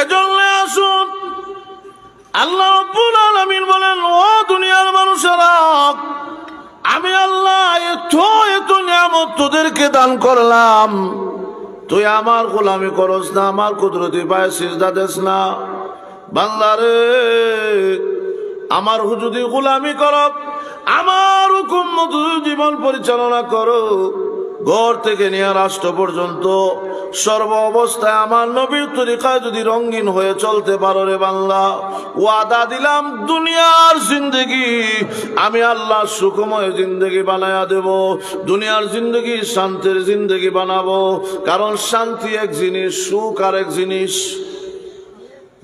এজন্য আসুন। আল্লাহ রব্বুল আলামিন বলেন, ও দুনিয়ার মানুষেরা, আমি আল্লাহ এত এত নিয়ামত তোদেরকে দান করলাম। তুই আমার গোলামি করস না, আমার কুদরতি পায়ে সিজদা দেস না। বাংলারে আমার যদি গোলামি করক আমার হুকুম মতো জীবন পরিচালনা করো। ঘর থেকে নিয়ে রাষ্ট্র পর্যন্ত সর্ব অবস্থায় আমার নবীর তরিকায় যদি রঙিন হয়ে চলতে পারো রে বাংলা ওয়াদা দিলাম দুনিয়ার জিন্দগি। আমি আল্লাহ সুখময় জিন্দগি বানায়া দেব, দুনিয়ার জিন্দগি শান্তির জিন্দগি বানাবো। কারণ শান্তি এক জিনিস, সুখ আর এক জিনিস।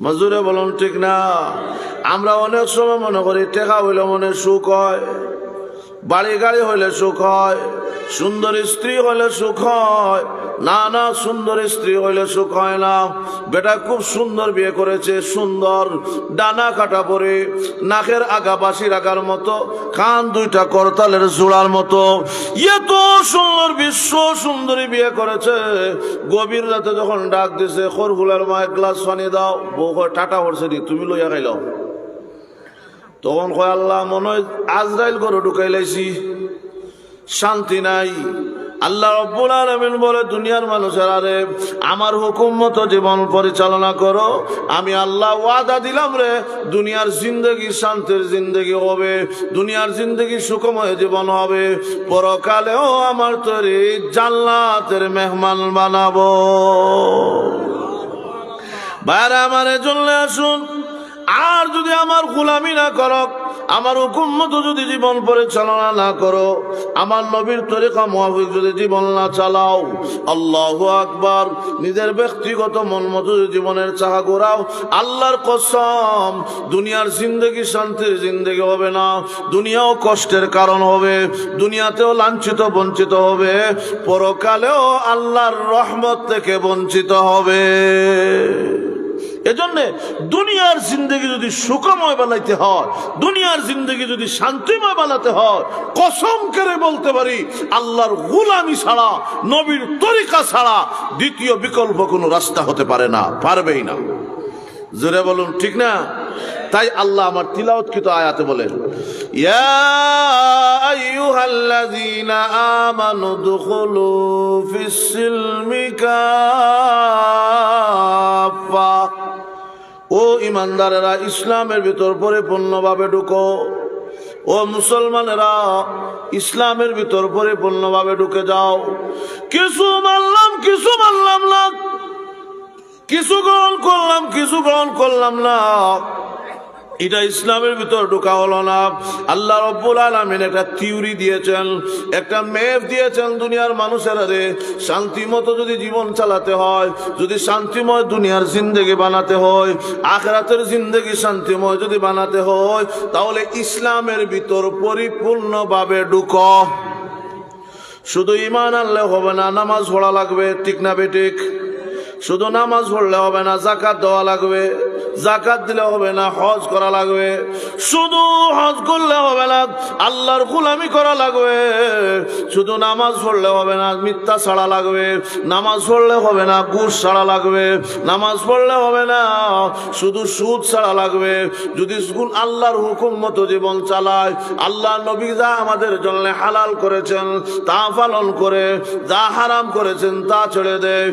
মজুরে বলুন ঠিক না? আমরা অনেক সময় মনে করি, টেকা হইলে মনে সুখ হয়, বাড়ি গাড়ি হইলে সুখ হয়। সুন্দর স্ত্রী হইলে সুখ হয়। না না, সুন্দর স্ত্রী হইলে সুখ হয় না। বেটা খুব সুন্দর বিয়ে করেছে, সুন্দর। ডানা কাটা পরে নাকের আগা বাসি রাখার মতো, কান দুইটা করতালের জোড়ার মতো। এত সুন্দর, বিশ্ব সুন্দরী বিয়ে করেছে। গভীর রাতে যখন ডাক দিছে খরগুলার মা এক গ্লাস পানি দাও। বউ টাটা পড়ছে নি, তুমি লইয়া খাইলাও। তখন কয়, আল্লাহ মনে হয় আজরাইল করে ঢুকাই লাইছি। শান্তি নাই। আল্লাহ রব্বুল আলমিন বলে, দুনিয়ার মানুষের আরে, আমার হুকুম মতো জীবন পরিচালনা করো। আমি আল্লাহ ওয়াদা দিলাম রে, দুনিয়ার জিন্দগি শান্তির জিন্দগি হবে, দুনিয়ার জিন্দগি সুখময় জীবন হবে। পরকালেও আমার তৈরি জান্নাতের মেহমান বানাবো। বাইরে আমার জন্য আসুন, আর যদি আমার গোলামি না করক আমার হুকুম মতো যদি জীবন পরিচালনা না করো, আমার নবীর তরিকা মহাফিক যদি জীবন না চালাও, আল্লাহ আকবার। নিজের ব্যক্তিগত মন মতো জীবনের চাহা গোড়াও আল্লাহর কসম, দুনিয়ার জিন্দগি শান্তির জিন্দগি হবে না, দুনিয়াও কষ্টের কারণ হবে, দুনিয়াতেও লাঞ্ছিত, বঞ্চিত হবে, পরকালেও আল্লাহর রহমত থেকে বঞ্চিত হবে। এজন্য দুনিয়ার জিন্দগি যদি সুখময় বানাইতে হয়, দুনিয়ার জিন্দগি যদি শান্তিময় বানাতে হয়, কসম করে বলতে পারি, আল্লাহর গুলামি ছাড়া, নবীর তরিকা ছাড়া দ্বিতীয় বিকল্প কোনো রাস্তা হতে পারে না, পারবেই না। জোরে বলুন, ঠিক না? তাই আল্লাহ আমার তিলাওয়াতকৃত আয়াতে বলেন ইয়া আইয়ুহাল্লাযীনা আমানু দুখুলু ফিস সিলমি কাফা ও ইমানদারেরা, ইসলামের ভিতর পরিপূর্ণভাবে ঢুকো। ও মুসলমানেরা, ইসলামের ভিতর পরিপূর্ণভাবে ঢুকে যাও। কিছু মানলাম কিছু মানলাম না। কিছু গ্রহণ করলাম, কিছু গ্রহণ করলাম না। এটা ইসলামের ভিতর ঢোকা হলো না। আল্লাহ রব্বুল আলমিন একটা থিওরি দিয়েছেন, একটা ম্যাপ দিয়েছেন দুনিয়ার মানুষের রে শান্তি মতো যদি জীবন চালাতে হয়, যদি শান্তিময় দুনিয়ার জিন্দগি বানাতে হয়, আখরাতের জিন্দগি শান্তিময় যদি বানাতে হয়, তাহলে ইসলামের ভিতর পরিপূর্ণভাবে ঢুক। শুধু ইমান আনলে হবে না, নামাজ পড়া লাগবে, ঠিক না বেঠিক শুধু নামাজ পড়লে হবে না জাকাত দেওয়া লাগবে। জাকাত দিলে হবে না, হজ করা লাগবে। শুধু হজ করলে হবে না, আল্লাহর গুলামি করা লাগবে। শুধু নামাজ পড়লে হবে না, মিথ্যা ছাড়া লাগবে। নামাজ পড়লে হবে না, ঘুষ ছাড়া লাগবে। নামাজ পড়লে হবে না, শুধু সুদ ছাড়া লাগবে। যদি স্কুল আল্লাহর হুকুম মতো জীবন চালায়, আল্লাহ নবী যা আমাদের জন্য হালাল করেছেন, তা পালন করে, যা হারাম করেছেন, তা ছেড়ে দেয়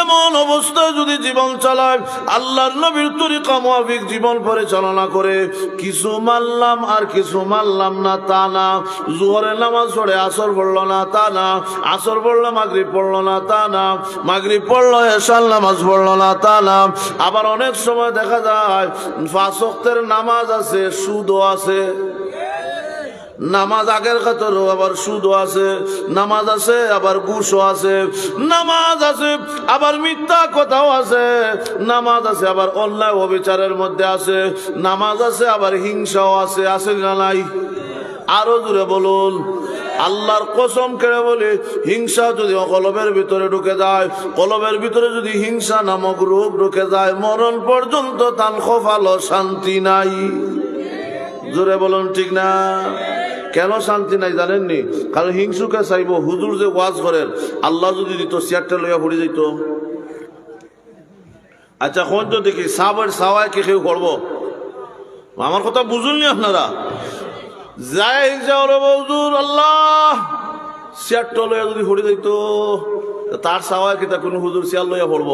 এমন অবস্থায় যদি জীবন চালায়, আল্লাহর নবীর তরিকা মাফিক জীবন পরিচালনা করে, কিছু মানলাম আর কিছু মানলাম না, তা না। জোহরের নামাজ পড়ে, আসর পড়ল না, তা না। আসর পড়ল, মাগরিব পড়ল না, তা না। মাগরি পড়ল এশাল নামাজ পড়ল না, তা না। আবার অনেক সময় দেখা যায় ফাঁসক্তের নামাজ আছে, সুদও আছে। নামাজ আগের খাতরও আবার সুদও আছে, নামাজ আছে, আবার ঘুষও আছে, নামাজ আছে, আবার মিথ্যা কথাও আছে, নামাজ আছে, আবার অন্যায় অবিচারের মধ্যে আছে, নামাজ আছে, আবার হিংসাও আছে আছে না নাই? আরও দূরে বলুন। আল্লাহর কসম কেড়ে বলি, হিংসা যদি কলবের ভিতরে ঢুকে যায়, কলবের ভিতরে যদি হিংসা নামক রূপ ঢুকে যায়, মরণ পর্যন্ত তান খোফালো শান্তি নাই। জোরে বলুন ঠিক না? কেন শান্তি নাই জানেননি? কারণ হিংসুকে চাইব, হুজুর যে ওয়াজ করেন, আল্লাহ যদি দিত, চেয়ারটা লইয়া পড়ে যেত। আচ্ছা কোন তো দেখি, সাবের সাওয়ায় কি কেউ করব? আমার কথা বুঝুননি আপনারা? যাই যাও রে বৌদুর আল্লাহ! চেয়ার লইয়া যদি হরি যাইতো তার সাওয়ায় কিতা কোনো হুজুর চেয়ার লইয়া পড়ব?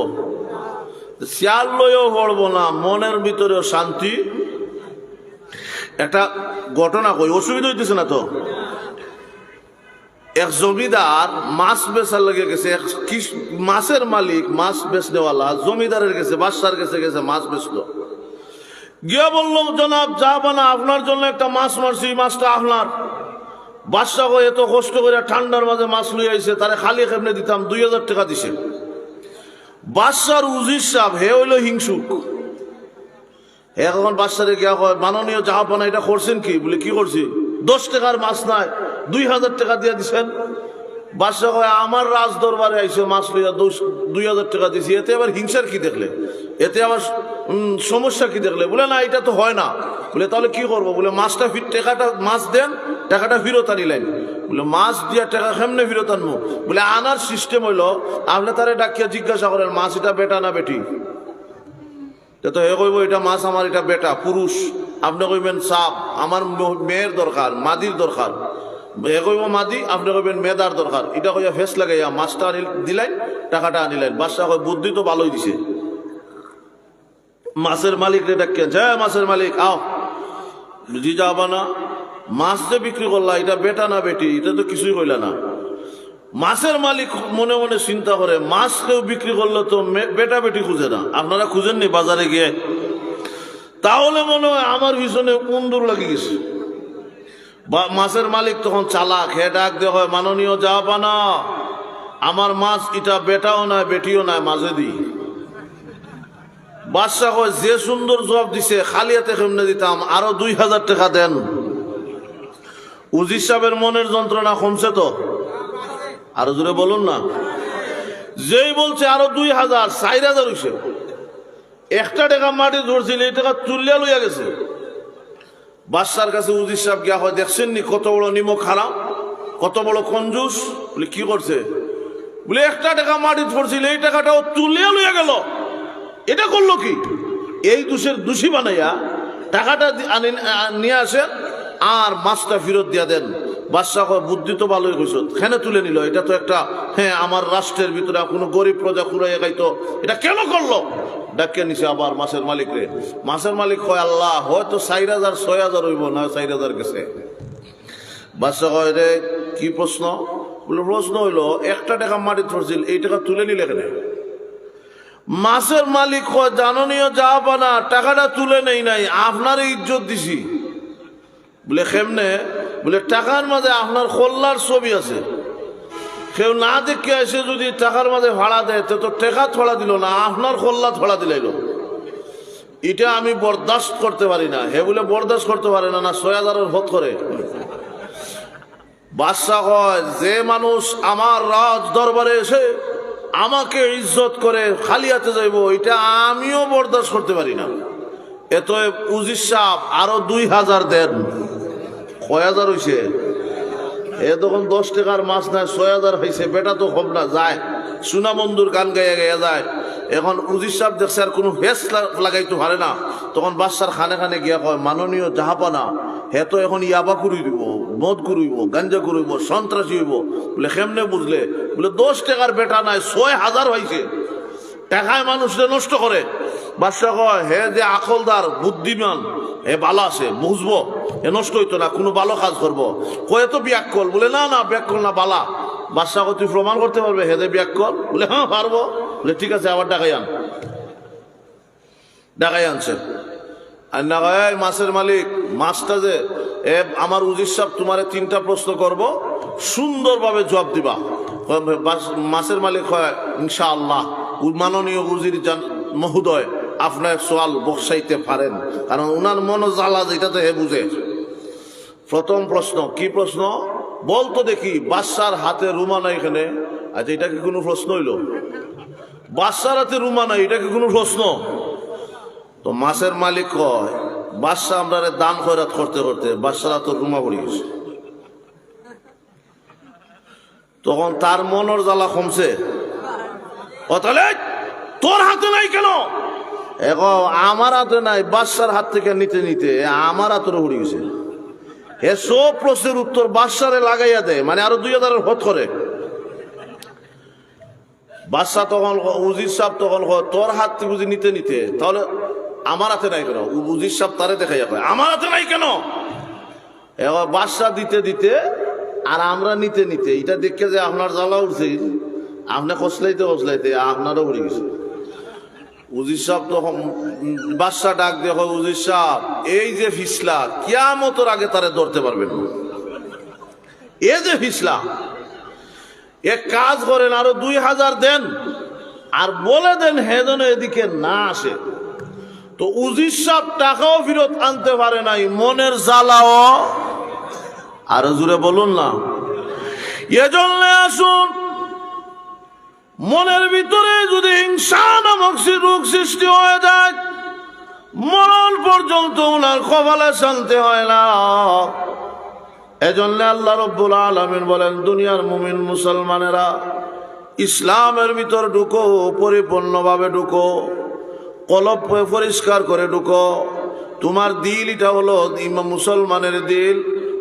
চেয়ার লইয়াও পড়ব না, মনের ভিতরেও শান্তি একটা ঘটনা কই, অসুবিধা হইতেছে না তো? এক জমিদার মাছ বেচার লেগে গেছে, এক মাছের মালিক মাছ বেচনেওয়ালা জমিদারের গেছে বাদশার গেছে গেছে, মাছ বেচলো। গিয়া বলল, জনাব, যা বানা, আপনার জন্য একটা মাছ মারছি মাছটা আপনার। বাদশা কই এত কষ্ট করে ঠান্ডার মাঝে মাছ লই আইছে, তারে খালি খেপনে দিতাম? দুই হাজার টাকা দিছে। বাদশার উজির সাহেব, হে হইল হিংসুক। এখন বাদশারে গিয়া কয়, মাননীয় জাহাপানা এটা করছেন কি? বলে, কি করছি? দশ টাকার মাছ নাই, দুই হাজার টাকা দিয়ে দিছেন। বাদশাহ কয়, আমার রাজ দরবারে আইসে মাছ লইয়া দুই হাজার টাকা দিছি। এতে আবার হিংসার কি দেখলে? এতে আবার সমস্যা কি দেখলে? বলে, না, এটা তো হয় না। বলে, তাহলে কি করব? বলে, মাছটা ফি- টাকাটা, মাছ দেন, টাকাটা ফেরত আনিলেন। বলে, মাছ দিয়া টাকা কেমনে ফিরত আনব? বলে, আনার সিস্টেম হইল, আপনি তারে ডাকিয়া জিজ্ঞাসা করেন, মাছ এটা বেটা না বেটি? তে হে কইব, এটা মাছ আমার, এটা বেটা, পুরুষ। আপনি কইবেন সাপ, আমার মেয়ের দরকার, মাদির দরকার। হে কইব, মাদি, আপনি কইবেন মেদার দরকার। এটা কইয়া ফেস লাগাইয়া মাছটা আনি, দিলেন, টাকাটা আনিলেন। বাদশাহ কই বুদ্ধি তো ভালোই দিছে। মাছের মালিক রে ডাকিয়া হ্যাঁ মাছের মালিক, আও। বুঝি যাবা না। মাছ যে বিক্রি করলা, এটা বেটা না বেটি, এটা তো কিছুই কইলা না। মাছের মালিক মনে মনে চিন্তা করে, মাছ কেউ বিক্রি করলে তো বেটা বেটি খুঁজে না। আপনারা খুঁজেননি বাজারে গিয়ে? তাহলে মনে হয় আমার পিছনে উন্দুর লাগে গেছে? বা মাছের মালিক তখন চালাক, হে ডাক দিয়ে হয়, মাননীয় যা পানা আমার মাছ এটা বেটাও নয় বেটিও নয় মাঝে দিই। বাদশাহ কয়, যে সুন্দর জবাব দিছে, খালি হাতে কেমনে দিতাম? আরও দুই হাজার টাকা দেন। উজির সাহেবের মনের যন্ত্রণা কমছে তো। আরও জোরে বলুন না। যেই বলছে আরও দুই হাজার, চার হাজার হইছে। একটা টাকা মাটি ধরছিল, এই টাকা তুলিয়া লইয়া গেছে। বাদশার কাছে উজির সাহেব গিয়া হয় দেখছেন নি কত বড় নিমক হারাম? কত বড় কঞ্জুস? বলে, কি করছে? বলে, একটা টাকা মাটি ধরছিল, এই টাকাটাও তুলিয়া লইয়া গেল। এটা করল কি? এই দোষের দোষী বানাইয়া টাকাটা নিয়ে আসেন আর মাছটা ফেরত দিয়া দেন। বাদশাহ বুদ্ধি তো ভালোই কইস কেন তুলে নিল? এটা তো একটা হ্যাঁ আমার রাষ্ট্রের ভিতরে কোনো গরিব প্রজা কুড়াইয়া গাইতো এটা কেন করল? ডাকিয়ে নিছে আবার মাছের মালিক রে। মাছের মালিক কয়, আল্লাহ, হয়তো চার হাজার, ছয় হাজার হইব, না চার হাজার গেছে। বাদশাহ কয়, রে, কি প্রশ্ন? বলে, প্রশ্ন হইল, একটা টাকা মাটি ধরছিল এই টাকা তুলে নিলে কেন? মাছের মালিক কয় জাননীয় যা পানা টাকাটা তুলে নেই নাই আপনার ইজ্জত দিছি। বলে, কেমনে? বলে, টাকার মাঝে আপনার কল্যার ছবি আছে। কেউ না দেখে এসে যদি টাকার মাঝে ভাড়া দেয়, তো টাকা থোড়া দিল না, আপনার কল্লা থোড়া দিলাইল এটা আমি বরদাস্ত করতে পারি না। হে বলে, বরদাস্ত করতে পারে না না, ছয় ভোট করে। বাদশাহ কয়, যে মানুষ আমার রাজ দরবারে এসে আমাকে ইজ্জত করে খালি হাতে যাইব, এটা আমিও বরদাস্ত করতে পারি না। এত উজির সাহ আরও দুই হাজার দেন। কয় হাজার হইছে। এ তখন দশ টাকার মাছ নাই, ছয় হাজার হয়েছে বেটা তো কম না, যায়। সুনা বন্ধুর গান গাইয়া গাইয়া যায়। এখন উজির সাহেব দেখছে আর কোনো হেস লাগাইতে পারে না। তখন বাচ্চার খানে খানে গিয়া কয়, মাননীয় জাহাপানা, হে তো এখন ইয়াবা করি দিব, মদ করিব গাঞ্জা করিব সন্ত্রাসী হইব। বলে, কেমনে বুঝলে? বলে, দশ টাকার বেটা নাই, ছয় হাজার হয়েছে টাকায় মানুষকে নষ্ট করে। বাদশাহ কয়, হে যে আকলদার, বুদ্ধিমান হে ভালো আছে বুঝব এ নষ্ট হইতো না, কোনো ভালো কাজ করব। কয়ে তো ব্যাকল বলে, না না ব্যাকল না, বালা। বাদশাহ তুই প্রমাণ করতে পারবে? হেদে ব্যাকল বলে হ্যাঁ পারব। বলে, ঠিক আছে, আবার ডাকাই আন। ডাকাই আনছে। আর না মাছের মালিক, মাছটা যে, এ, আমার উজির সাহেব তোমারে তিনটা প্রশ্ন করব, সুন্দরভাবে জবাব দিবা। মাছের মালিক হয় ইনশাআল্লাহ, মাননীয় উজির মহোদয়। আপনার সোয়াল বসাইতে পারেন। কারণ উনার মন জ্বালা যেটা তো হে বুঝে। প্রথম প্রশ্ন, কি প্রশ্ন? বলতো দেখি, বাদশার হাতে রুমা নাই এখানে। আচ্ছা এটা কি কোনো প্রশ্ন হইল? বাদশার হাতে রুমা নাই, এটা কি কোনো প্রশ্ন? তো মাছের মালিক কয়, বাদশাহ আমরা দান খয়রাত করতে করতে বাদশারা তো রুমা পড়ে গেছে। তখন তার মনের জ্বালা কমছে। ও তাহলে তোর হাতে নাই কেন? এখন আমার হাতে নাই, বাদশার হাত থেকে নিতে নিতে আমার হাতের উড়ে গেছে। এ সব প্রশ্নের উত্তর বাদশারে লাগাইয়া দেয় মানে আরও দুই হাজারের হত করে। বাদশাহ তখন উজির সাহেব তখন তোর হাত বুঝি নিতে নিতে, তাহলে আমার হাতে নাই কেন? উজির সাহেব তারে দেখাইয়া পায় আমার হাতে নাই কেন? এবার বাদশাহ দিতে দিতে, আর আমরা নিতে নিতে, এটা দেখে যে আপনার জ্বালা উঠছে, আপনি কসলাইতে কসলাইতে আপনারও উড়ে গেছে। ডাক এই যে ফিসলা আগে পারবেন এ যে ফিসলা কাজ করেন, আরও দুই হাজার দেন, আর বলে দেন হেদনে এদিকে না আসে। তো উজির সাহেব টাকাও ফেরত আনতে পারে নাই, মনের জ্বালাও। আরও জুড়ে বলুন না। এজন্য আসুন মনের ভিতরে যদি হিংসা নামক রোগ সৃষ্টি হয়ে যায়, মরণ পর্যন্ত ওনার কপালে শান্তি হয় না। এজন্য আল্লাহ রব্বুল আলমিন বলেন, দুনিয়ার মুমিন মুসলমানেরা, ইসলামের ভিতর ঢুকো, পরিপূর্ণভাবে ঢুকো কলব পরিষ্কার করে ঢুকো। তোমার দিল এটা হলো মুসলমানের দিল।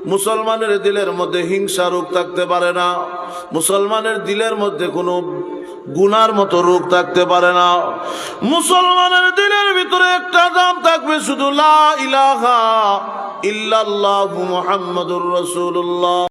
মুসলমানের দিলের মধ্যে হিংসা রোগ থাকতে পারে না, মুসলমানের দিলের মধ্যে কোনো গুনার মতো রোগ থাকতে পারে না। মুসলমানের দিলের ভিতরে একটা দাম থাকবে শুধু লা ইলাহা ইল্লাল্লাহু মুহাম্মাদুর রাসূলুল্লাহ।